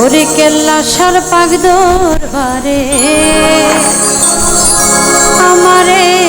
ওরে কেল্লা সার পাক দরবারে আমারে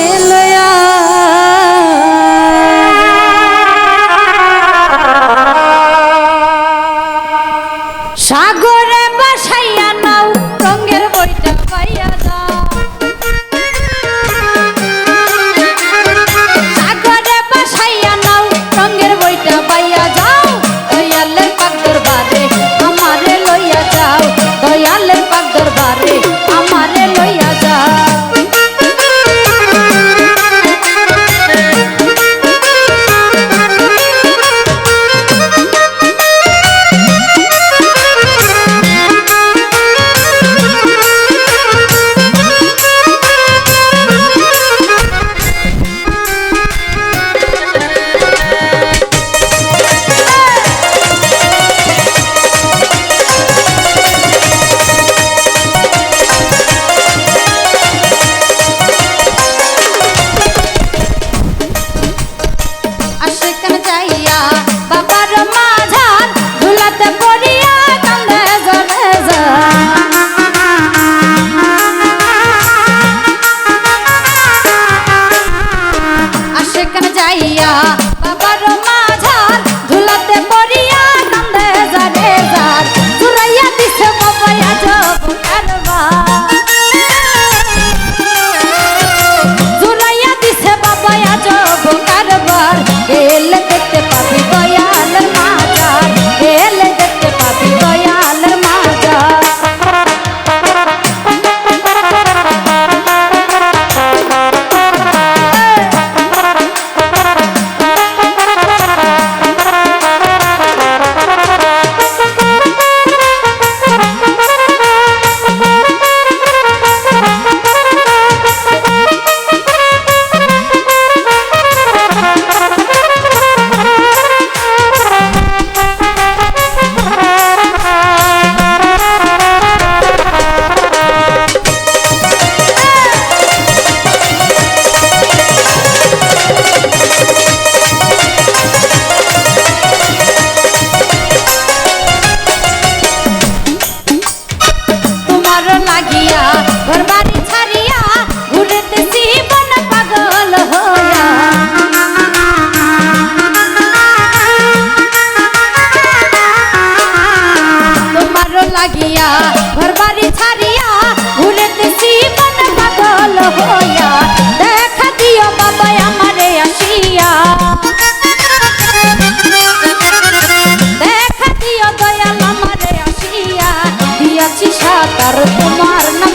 আশেখান যাইয়া শিশা তার তোমার না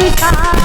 一把